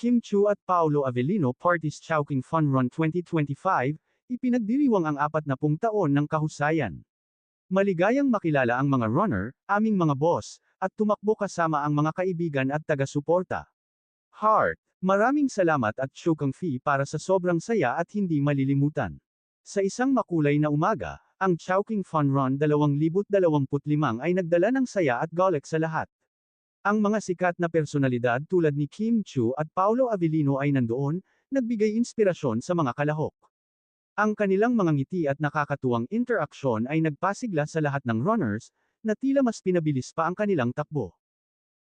Kim Chu at Paolo Avellino Parties Chowking Fun Run 2025, ipinagdiriwang ang apat na pung taon ng kahusayan. Maligayang makilala ang mga runner, aming mga boss, at tumakbo kasama ang mga kaibigan at taga-suporta. Heart, maraming salamat at Chukang Fee para sa sobrang saya at hindi malilimutan. Sa isang makulay na umaga, ang Chowking Fun Run 2025 ay nagdala ng saya at golek sa lahat. Ang mga sikat na personalidad tulad ni Kim Chu at Paolo Avellino ay nandoon, nagbigay inspirasyon sa mga kalahok. Ang kanilang mga ngiti at nakakatuwang interaksyon ay nagpasigla sa lahat ng runners, na tila mas pinabilis pa ang kanilang takbo.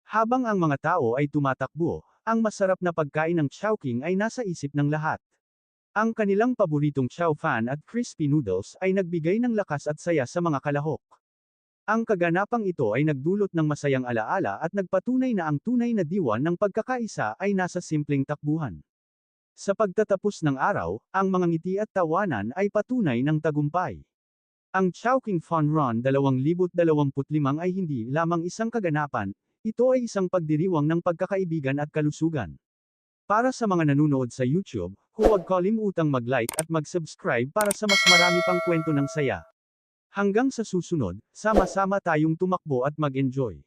Habang ang mga tao ay tumatakbo, ang masarap na pagkain ng Chowking ay nasa isip ng lahat. Ang kanilang paboritong chow fan at crispy noodles ay nagbigay ng lakas at saya sa mga kalahok. Ang kaganapang ito ay nagdulot ng masayang alaala at nagpatunay na ang tunay na diwa ng pagkakaisa ay nasa simpleng takbuhan. Sa pagtatapos ng araw, ang mga ngiti at tawanan ay patunay ng tagumpay. Ang Chowking Fun Run 2025 ay hindi lamang isang kaganapan, ito ay isang pagdiriwang ng pagkakaibigan at kalusugan. Para sa mga nanonood sa YouTube, huwag kalimutang mag-like at mag-subscribe para sa mas marami pang kwento ng saya. Hanggang sa susunod, sama-sama tayong tumakbo at mag-enjoy.